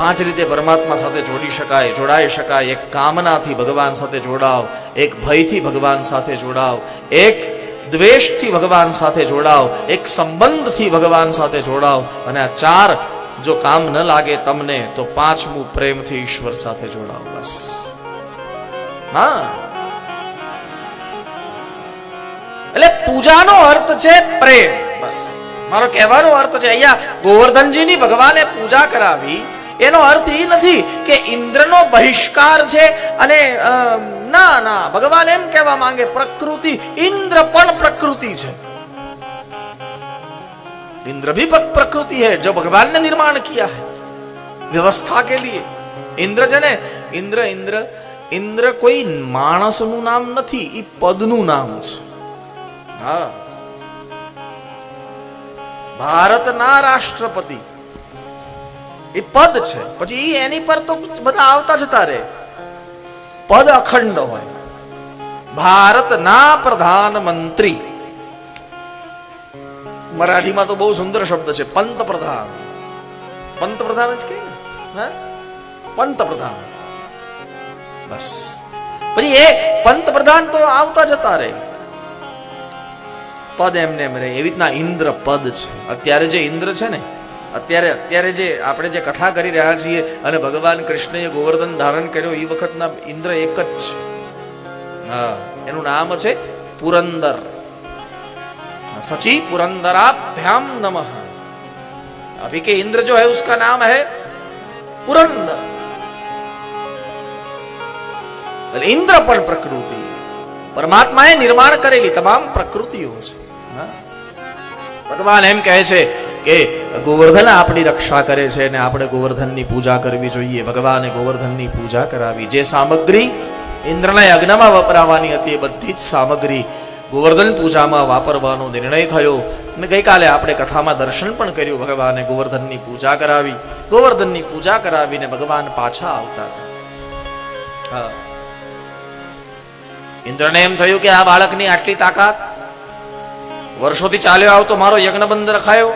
પાંચ રીતે પરમાત્મા સાથે જોડી શકાય, જોડાઈ શકાય. એક કામનાથી ભગવાન સાથે જોડાવ, એક ભયથી ભગવાન સાથે જોડાવ, એક દ્વેષથી ભગવાન સાથે જોડાવ, એક સંબંધથી ભગવાન સાથે જોડાવ. અને આ ચાર જો કામ ન લાગે તમને, તો પાંચમું પ્રેમથી ઈશ્વર સાથે જોડાવ બસ. હા. એટલે પૂજાનો અર્થ છે પ્રેમ. બસ. મારો કહેવાનો અર્થ છે, અહીંયા ગોવર્ધનજીની ભગવાને પૂજા કરાવી એનો અર્થ એ નથી કે ઇન્દ્રનો બહિષ્કાર છે અને અ, ના ના ભગવાન એમ કહેવા માંગે પ્રકૃતિ ઇન્દ્ર પણ પ્રકૃતિ છે इंद्र भी पक- प्रकृति है जो भगवान ने निर्माण किया है व्यवस्था के लिए ઇન્દ્ર છે ને ઇન્દ્ર ઇન્દ્ર ઇન્દ્ર કોઈ માણસનું નામ નથી એ પદનું નામ છે હા ભારતના રાષ્ટ્રપતિ એ પદ છે. પછી એની પર તો બધા આવતા જતા રહે. પદ અખંડ હોય. ભારતના પ્રધાનમંત્રી. મરાઠીમાં તો બહુ સુંદર શબ્દ છે, પંતપ્રધાન. પંતપ્રધાન જ કે પંતપ્રધાન. બસ. પછી એ પંતપ્રધાન તો આવતા જતા રહે. પદ એમને એમ રહે. એવી રીતના ઇન્દ્ર પદ છે. અત્યારે જે ઇન્દ્ર છે ને અત્યારે અત્યારે જે આપણે જે કથા કરી રહ્યા છીએ અને ભગવાન કૃષ્ણએ ગોવર્ધન ધારણ કર્યો એ વખતના ઇન્દ્ર એક જ છે. હા, એનું નામ છે પુરંદર. સચી પુરંદરાભ્યામ નમ. અભી કે ઇન્દ્ર જો હૈ, ઉસકા નામ હે પુરંદર. એટલે ઇન્દ્ર પણ પ્રકૃતિ. પરમાત્માએ નિર્માણ કરેલી તમામ પ્રકૃતિઓ છે. ભગવાન એમ કહે છે કે ગોવર્ધન આપણી રક્ષા કરે છે અને આપણે ગોવર્ધનની પૂજા કરવી જોઈએ. ભગવાને ગોવર્ધનની પૂજા કરાવી. જે સામગ્રી ઇન્દ્રના યજ્ઞમાં વપરાવાની હતી એ બધી જ સામગ્રી ગોવર્ધન પૂજામાં વાપરવાનો નિર્ણય થયો. અને ગઈકાલે આપણે કથામાં દર્શન પણ કર્યું ભગવાને ગોવર્ધનની પૂજા કરાવી. ગોવર્ધનની પૂજા કરાવીને ભગવાન પાછા આવતા હતા. હા. ઇન્દ્રને એમ થયું કે આ બાળકની આટલી તાકાત? વર્ષોથી ચાલ્યો આવતો મારો યજ્ઞબંધ રખાયો.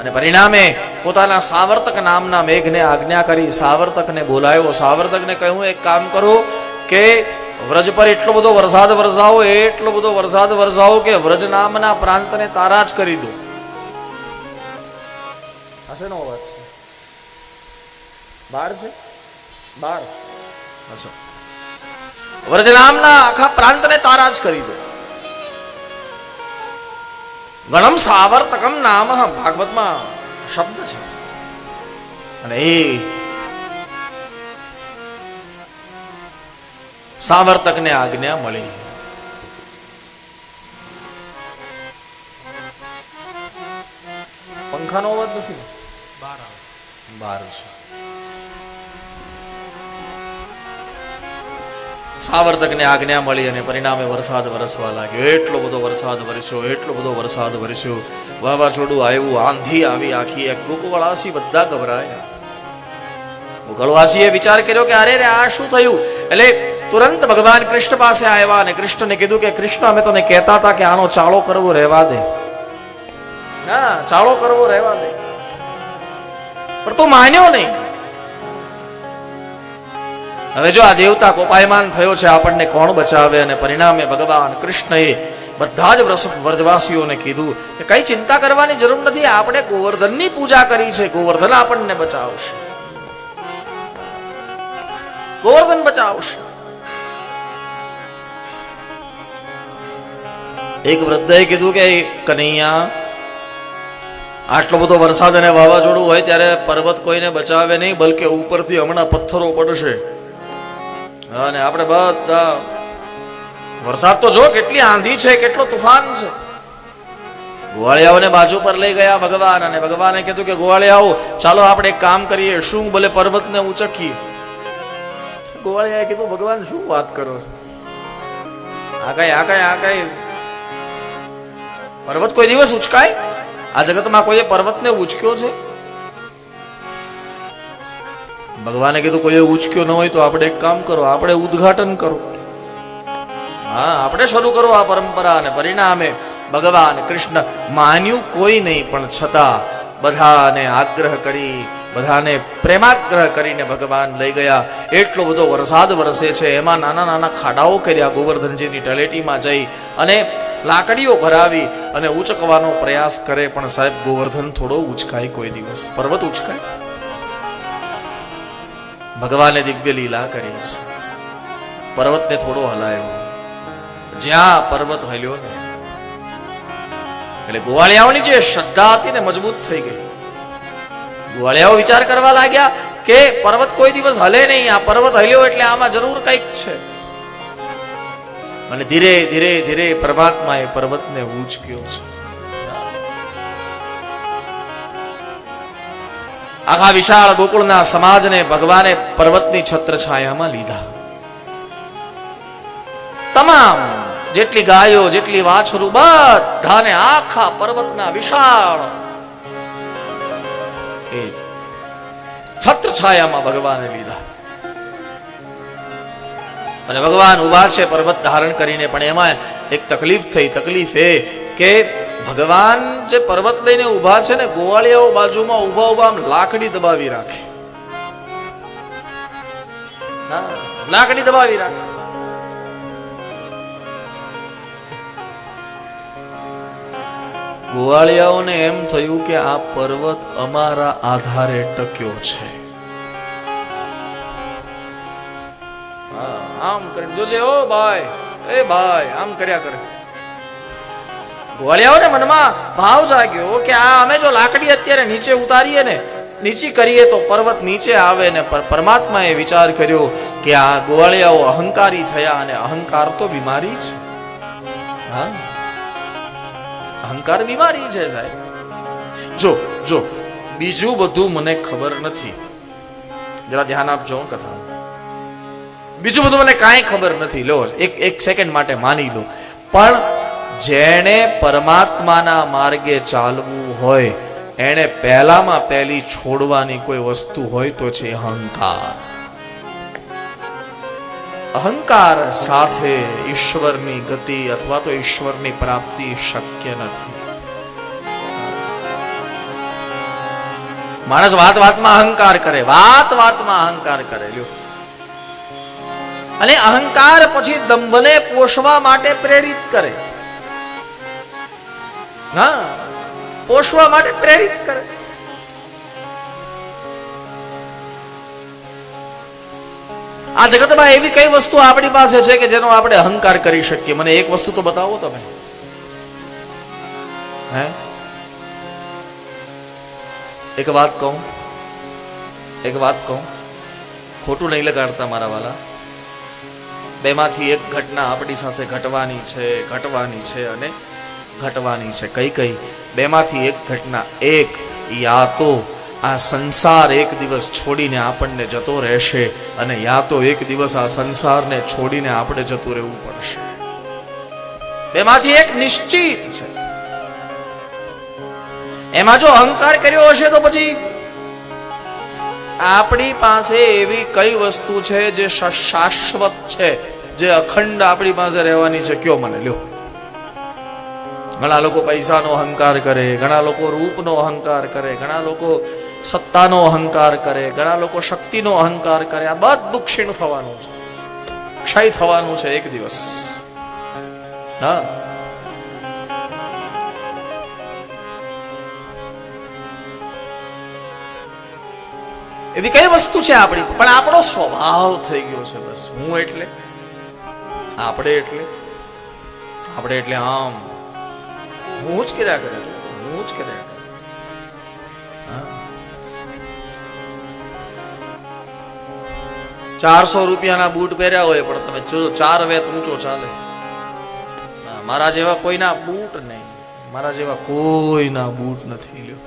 અને પરિણામે પોતાના સાવર્તક નામના મેઘને આજ્ઞા કરી સાવર્તકને બોલાયો. સાવર્તકને કહ્યું, એક કામ કરો કે વ્રજ પર એટલો બધો વરસાદ વરસાવો, એટલો બધો વરસાદ વરસાવો કે વ્રજ નામના પ્રાંતને તારા જ કરી દો. હશે નો અવાજ છે? બાર છે? બાર. અચ્છા. વ્રજ નામના આખા પ્રાંતને તારા જ કરી દો. ગણમ સાવર્તકમ નામ ભાગવતમાં શબ્દ છે. અને એ સાવર્તકને આજ્ઞા મળી. પંખાનો અવાજ નથી બાર છે. સાવર્તકને આજ્ઞા મળી અને પરિણામે વરસાદ વરસવા લાગ્યો. એટલો બધો વરસાદ વરસ્યો, એટલો બધો વરસાદ વરસ્યો. વાવાઝોડું આવ્યું, આંધી આવી, આખી એક ગોકુળવાસી બધા ગભરાયા. ગોકુળવાસીએ વિચાર કર્યો કે અરે રે, આ શું થયું? એટલે તુરંત ભગવાન કૃષ્ણ પાસે આવ્યા અને કૃષ્ણને કીધું કે, કૃષ્ણ, અમે તને કહેતા હતા કે આનો ચાળો કરવો રહેવા દે. હા, ચાળો કરવો રહેવા દે. પણ તું માન્યો નહીં. હવે જો આ દેવતા કોપાયમાન થયો છે, આપણને કોણ બચાવે અને પરિણામે ભગવાન કૃષ્ણએ બધા જ વ્રજવાસીઓને કીધું કે કઈ ચિંતા કરવાની જરૂર નથી, આપણે ગોવર્ધનની પૂજા કરી છે, ગોવર્ધન આપણને બચાવશે. ગોવર્ધન બચાવશે. એક વૃદ્ધએ કીધું કે, કનૈયા, આટલો બધો વરસાદ અને વાવાઝોડું હોય ત્યારે પર્વત કોઈને બચાવે નહીં, બલકે ઉપરથી હમણાં પથ્થરો પડશે. અને આપણે બધા વરસાદ તો જો કેટલી આંધી છે, કેટલો તુફાન છે. ગોવાળિયાઓને બાજુ પર લઈ ગયા ભગવાન અને ભગવાને કીધું કે ગોવાળિયાઓ ચાલો આપણે એક કામ કરીએ, શું ભલે પર્વતને ઉચકીએ. ગોવાળિયાએ કીધું, ભગવાન, શું વાત કરો છો? આ કઈ આ કઈ આ કઈ? પર્વત કોઈ દિવસ ઉચકાય? આ જગતમાં કોઈએ પર્વતને ઉચક્યો છે? ભગવાને કીધું, કોઈ ઉચક્યો ન હોય તો આપણે એક કામ કરો, આપણે ઉદ્ઘાટન કરો. હા, આપણે શરૂ કરો આ પરંપરા અને પરિણામે ભગવાન કૃષ્ણ માન્યું કોઈ નહીં, પણ છતાં બધાને આગ્રહ કરી, બધાને પ્રેમાગ્રહ કરીને ભગવાન લઈ ગયા. એટલો બધો વરસાદ વરસે છે. એમાં નાના નાના ખાડાઓ કર્યા ગોવર્ધનજીની તળેટીમાં જઈ અને લાકડીઓ ભરાવી અને ઉચકવાનો પ્રયાસ કરે. પણ સાહેબ, ગોવર્ધન થોડો ઉચકાય કોઈ દિવસ. પર્વત ઉચકાય. ભગવાને દિવ્ય લીલા કરી છે. પર્વતને થોડો હલાયો. જ્યાં પર્વત હલ્યો ને, એટલે ગોવાળિયાઓની જે શ્રદ્ધા હતી ને મજબૂત થઈ ગઈ. ગોવાળિયાઓ વિચાર કરવા લાગ્યા કે પર્વત કોઈ દિવસ હલે નહીં, આ પર્વત હલ્યો એટલે આમાં જરૂર કંઈક છે. અને ધીરે ધીરે ધીરે પરમાત્માએ પર્વતને ઉંચક્યો છે. આખા વિશાળ ગોકુળના સમાજને ભગવાને પર્વતની છત્ર છાયામાં લીધા. તમામ જેટલી ગાયો, જેટલી વાછરું, બધાને આખા પર્વતના વિશાળ એ છત્ર છાયામાં ભગવાને લીધા. અને ભગવાન ઊભા છે પર્વત ધારણ કરીને, પણ એમાં એક તકલીફ થઈ. તકલીફ એ કે ભગવાન જે પર્વત લઈને ઊભા છે ને, ગોવાળિયાઓ બાજુમાં ઊભા ઊભા આમ લાકડી દબાવી રાખે. લાકડી દબાવી રાખે. ગોવાળિયાઓને એમ થયું કે આ પર્વત અમારા આધારે ટક્યો છે. આમ કરીને, જોજે, ઓ ભાઈ, એ ભાઈ, આમ કર્યા કરે. ગોવાળિયાઓને મનમાં ભાવ જાગ્યો કે આ અમે જો લાકડી અત્યારે નીચે ઉતારીએ ને, નીચી કરીએ તો પર્વત નીચે આવે ને પર, પરમાત્માએ વિચાર કર્યો કે આ ગોવાળિયાઓ અહંકારી થયા અને અહંકાર તો બીમારી છે હા? અહંકાર બીમારી છે સાહેબ. જો જો, બીજું બધું મને ખબર નથી. જરા ધ્યાન આપજો કથા. બીજું બધું મને કાંઈ ખબર નથી. લો, એક એક સેકન્ડ માટે માની લો. પણ જેણે પરમાત્માના માર્ગે ચાલવું હોય, એણે પહેલામાં પહેલી છોડવાની કોઈ વસ્તુ હોય તો છે અહંકાર. અહંકાર સાથે ઈશ્વરની ગતિ અથવા તો ઈશ્વરની પ્રાપ્તિ શક્ય નથી. માણસ વાત વાતમાં અહંકાર કરે, વાત વાતમાં અહંકાર કરે, લ્યો. અને અહંકાર પછી દંભને પોષવા માટે પ્રેરિત કરે. હા, પોષવા માટે પ્રેરિત કરે. આ જગતમાં એવી કઈ વસ્તુ આપણી પાસે છે કે જેનો આપણે અહંકાર કરી શકીએ? મને એક વસ્તુ તો બતાવો તમે. હે? એક વાત કહું, એક વાત કહું. ખોટું નહીં લગાડતા મારા વાલા. બેમાંથી એક ઘટના આપણી સાથે ઘટવાની છે ઘટવાની છે અને ઘટવાની છે. કઈ કઈ? બેમાંથી એક ઘટના, એક યા તો આ સંસાર એક દિવસ છોડીને આપણને જતો રહેશે અને યા તો એક દિવસ આ સંસારને છોડીને આપણે જતું રહેવું પડશે. બેમાંથી એક નિશ્ચિત છે. એમાં જો અહંકાર કર્યો હશે તો પછી આપણી પાસે એવી કઈ વસ્તુ છે જે શાશ્વત છે, જે અખંડ આપણી પાસે રહેવાની છે? કયો મને લ્યો. ઘણા લોકો પૈસાનો અહંકાર કરે, ઘણા લોકો રૂપનો અહંકાર કરે, ઘણા લોકો સત્તાનો અહંકાર કરે, ઘણા લોકો શક્તિનો અહંકાર કરે. આ બધું ક્ષીણ થવાનું છે. ક્ષય થવાનું છે એક દિવસ. હા. એવી કઈ વસ્તુ છે આપણી પણ આપણો સ્વભાવ થઈ ગયો છે બસ. હું એટલે? આપણે એટલે? આપણે એટલે આમ હું જ કર્યા કરે છે હું જ કર્યા કરે હા. ચારસો રૂપિયાના બૂટ પહેર્યા હોય પણ તમે જો ચાર વેત ઊંચો ચાલે હા, મારા જેવા કોઈના બૂટ નહીં મારા જેવા કોઈના બૂટ નથી લ્યો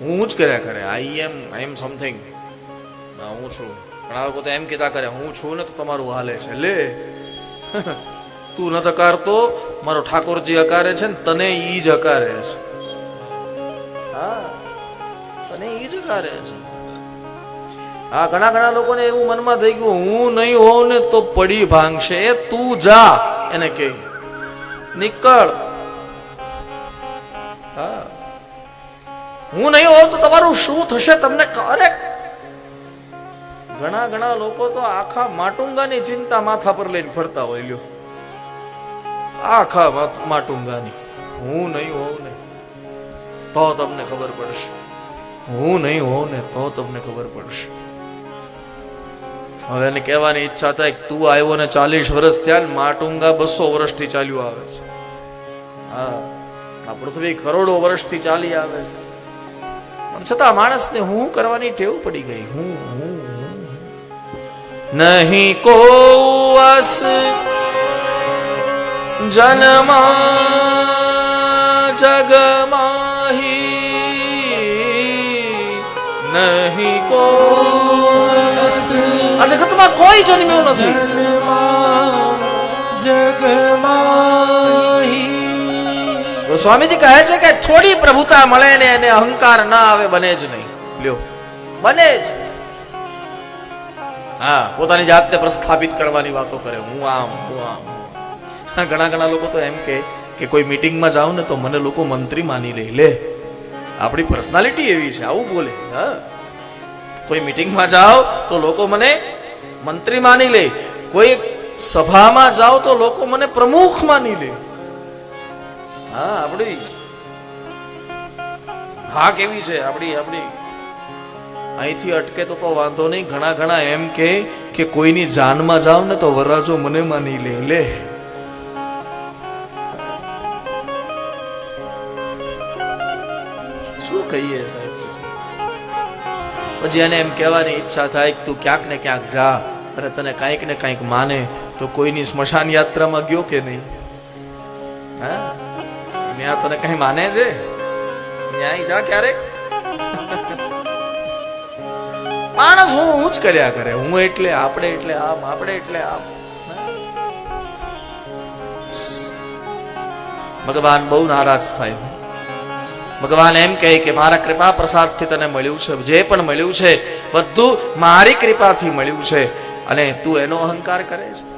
હું જ કર્યા કરે આઈ એમ આઈ એમ સમથિંગ હું છું ઘણા લોકો તો એમ કીધા કરે હું છું ને તો તમારું હાલે છે. લે. તું ન અકારતો મારો ઠાકોરજી અકારે છે ને તને ઈ જ હકારે છે. હા તને ઈ જ હકારે છે. હા ઘણા ઘણા લોકોને એવું મનમાં થઈ ગયું હું નહીં હોઉં ને તો પડી ભાંગશે. એ તું જા એને કહે. નીકળ. હા. હું નહીં હોઉં તો તમારું શું થશે? તમને અરે ઘણા ઘણા લોકો તો આખા માટુંગાની ચિંતા માથા પર લઈને ફરતા હોય, લ્યો. આખા માટુંગાની. હું નહીં હોઉં ને, તો તમને ખબર પડશે. હું નહીં હોઉં ને, તો તમને ખબર પડશે. હવે એને કહેવાની ઈચ્છા થાય કે તું આવ્યો ને ચાલીસ વર્ષ થયા ને માટુંગા બસો વર્ષથી ચાલ્યું આવે છે. હા, આ પૃથ્વી કરોડો વર્ષથી ચાલી આવે છે. પણ છતાં માણસને હું કરવાની ટેવ પડી ગઈ. હું હું. નહીં કો અસ જન્મા જગમાહી નહીં કો. આ જગતમાં કોઈ જન્મ્યું નથી. સ્વામીજી કહે છે કે થોડી પ્રભુતા મળે ને એને અહંકાર ના આવે બને જ નહીં. લ્યો. બને જ. હા, પોતાની જાતને પ્રસ્થાપિત કરવાની વાતો કરે. હું આમ હું આમ ઘણા ઘણા લોકો તો એમ કે કે કોઈ મીટિંગમાં જાઉં ને તો મને લોકો મંત્રી માની લે. લે, આપણી પર્સનાલિટી એવી છે, આવું બોલે. હા. કોઈ મીટિંગમાં જાઓ તો લોકો મને મંત્રી માની લે. કોઈ સભામાં જાઓ તો લોકો મને પ્રમુખ માની લે. હા, આપણી હા કેવી છે, આપણી આપણી અહીંથી અટકે તો તો વાંધો નહીં. ઘણા ઘણા એમ કે કે કોઈની જાનમાં જાવ ને તો વરાજો મને માની લે. લે. શું કહીએ સાહેબ? પછી એને એમ કહેવાની ઈચ્છા થાય કે તું ક્યાંક ને ક્યાંક જા. અરે તને કાંઈક ને કાંઈક માને. તો કોઈની સ્મશાન યાત્રામાં ગયો કે નહીં? હા? ત્યાં તને કઈ માને છે? ન્યાય જા ક્યારેક. માણસ હું હું જ કર્યા કરે. હું એટલે આપણે એટલે આમ, આપણે એટલે આમ. ભગવાન બહુ નારાજ થાય. ભગવાન એમ કહે કે મારા કૃપા પ્રસાદથી તને મળ્યું છે. જે પણ મળ્યું છે, બધું મારી કૃપાથી મળ્યું છે. અને તું એનો અહંકાર કરે છે.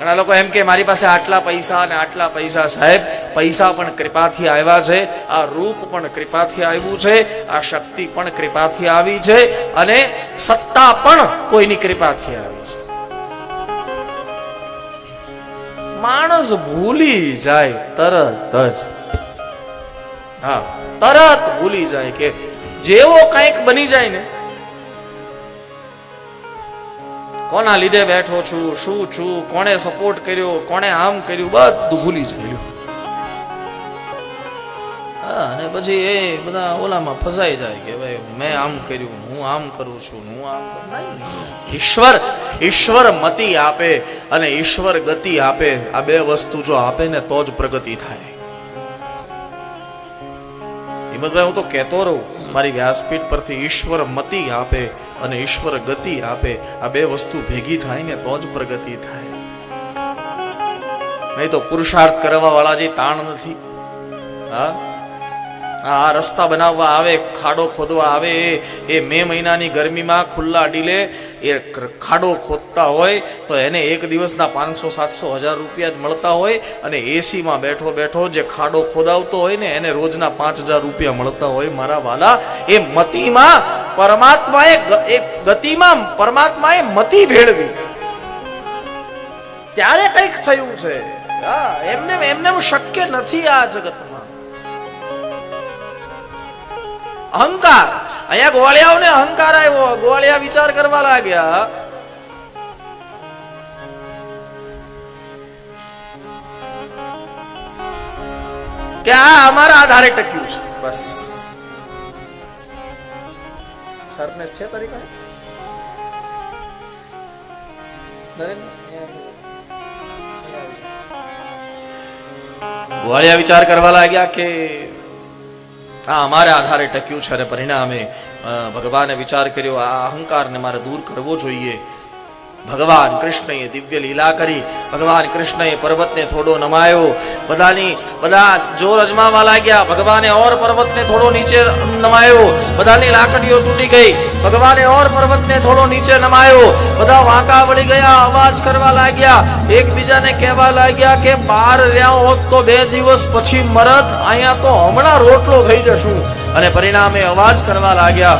ઘણા લોકો એમ કે મારી પાસે આટલા પૈસા અને આટલા પૈસા સાહેબ, પૈસા પણ કૃપાથી આવ્યા છે, આ રૂપ પણ કૃપાથી આવ્યું છે, આ શક્તિ પણ કૃપાથી આવી છે અને સત્તા પણ કોઈની કૃપાથી આવી છે. માણસ ભૂલી જાય તરત જ. હા, તરત ભૂલી જાય કે જેવો કંઈક બની જાય ને કોના લીધે બેઠો છું શું છું કોણે સપોર્ટ કર્યો કોણે આમ કર્યું બધું ભૂલી જાય હા અને પછી એ બધા ઓલામાં ફસાઈ જાય કે ભાઈ મેં આમ કર્યું હું આમ કરું છું હું આમ ઈશ્વર ઈશ્વર મતિ આપે અને ઈશ્વર ગતિ આપે. આ બે વસ્તુ જો આપે ને તો જ પ્રગતિ થાય. હિંમતભાઈ હું તો કહેતો રહું. મારી વ્યાસપીઠ પરથી ઈશ્વર મતિ આપે અને ઈશ્વર ગતિ આપે. આ બે વસ્તુ ભેગી થાય ને તો જ પ્રગતિ થાય. નહીં તો પુરુષાર્થ કરવા વાળા જે તાણ નથી. હા? આ રસ્તા બનાવવા આવે, ખાડો ખોદવા આવે, એ- મે મહિનાની ગરમીમાં ખુલ્લા ડીલે, એ ખાડો ખોદતા હોય, તો એને એક દિવસના પાંચસો, સાતસો, હજાર રૂપિયા જ મળતા હોય, અને એસીમાં બેઠો બેઠો જે ખાડો ખોદાવતો હોય ને, એને રોજના પાંચ હજાર રૂપિયા મળતા હોય મારા વાલા. એ મતીમાં પરમાત્માએ એ ગતિમાં પરમાત્માએ મતી ભેળવી. ત્યારે કંઈક થયું છે. એમને એમને શક્ય નથી આ જગતમાં. અહંકાર. અહીંયા ગોવાળિયાઓને અહંકાર આવ્યો. ગોવાળિયા વિચાર કરવા લાગ્યા. કે આ અમારા આધારે ટક્યું છે. બસ. સરનેસ છે તારી પાસે? ગોવાળિયા વિચાર કરવા લાગ્યા કે આ અમારા આધારે ટક્યું છે અને પરિણામે ભગવાને વિચાર કર્યો, આ અહંકારને મારે દૂર કરવો જોઈએ. ભગવાન કૃષ્ણએ દિવ્ય લીલા કરી, ભગવાન કૃષ્ણએ પર્વતને થોડો નમાયો. બધાની, બધા જોર અજમાવા લાગ્યા, ભગવાને ઓર પર્વતને થોડો નીચે નમાયો. બધાની લાકડીઓ તૂટી ગઈ, ભગવાને ઓર પર્વતને થોડો નીચે નમાયો. બધા વાંકા વળી ગયા, અવાજ કરવા લાગ્યા, એકબીજાને કહેવા લાગ્યા કે બાર રહ્યા હોત તો બે દિવસ પછી મરત, અહીંયા તો હમણાં રોટલો થઈ જશું. અને પરિણામે અવાજ કરવા લાગ્યા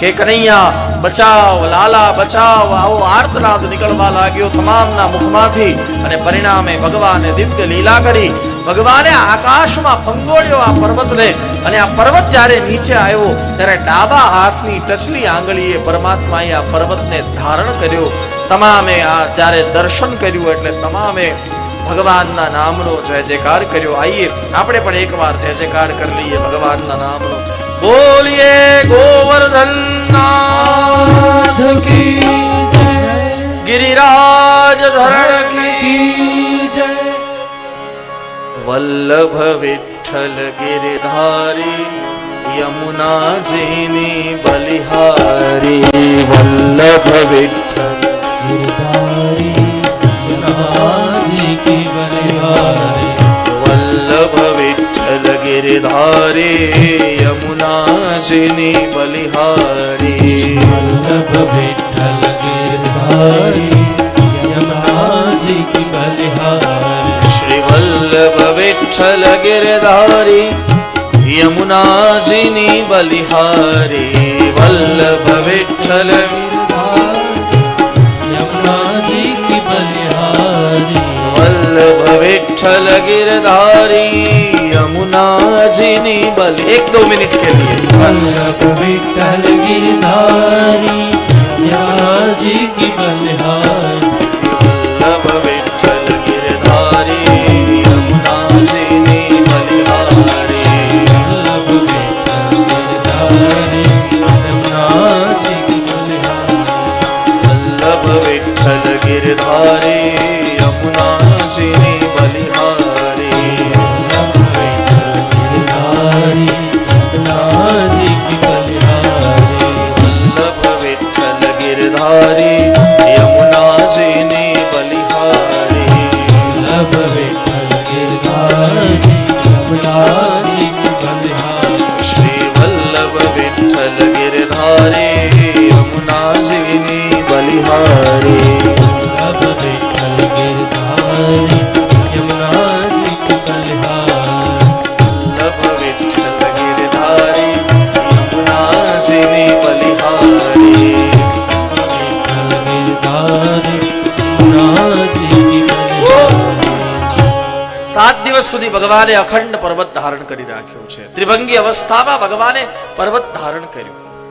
કે કનૈયા બચાવ, લાલા, બચાવ, આવો આર્તનાદ નીકળવા લાગ્યો તમામના મુખમાંથી અને પરિણામે ભગવાને દિવ્ય લીલા કરી. ભગવાને આકાશમાં ફંગોળ્યો આ પર્વતને અને આ પર્વત જ્યારે નીચે આવ્યો, ત્યારે ડાબા હાથની ટચલી આંગળીએ પરમાત્માએ આ પર્વતને ધારણ કર્યો. તમામે આ જ્યારે દર્શન કર્યું એટલે તમામે ભગવાનના નામનો જય જયકાર કર્યો. આઈએ, આપણે પણ એકવાર જય જયકાર કરી લઈએ ભગવાનના નામનો. બોલીએ ગોવર્ધન વલ્લભ વિઠ્ઠલ ગિરધારી યમુનાજીની બલિહારી વલ્લભ વિઠ્ઠલ ગિરધારી યમુનાજી કી બલિહારી વલ્લભ વિઠ્ઠલ ગિરધારી યમુનાજીની બલિહારી વલ્લભ વિઠ્ઠલ ગિરધારી કૌશલ ગિરધારી યમુનાજીની બલિહારી વલ્લભ વિઠ્ઠલ યમુનાજી કી બલિહારી. વલ્લભ વિઠ્ઠલ ગિરધારી યમુનાજીની બલિ એક દો મિનિટ કે લીએ. વલ્લભ વિઠ્ઠલ ગિરધારી યાજી કી બલિહારી. દિવસ સુધી ભગવાને અખંડ પર્વત ધારણ કરી રાખ્યો છે. ત્રિભંગી અવસ્થામાં ભગવાને પર્વત ધારણ કર્યું.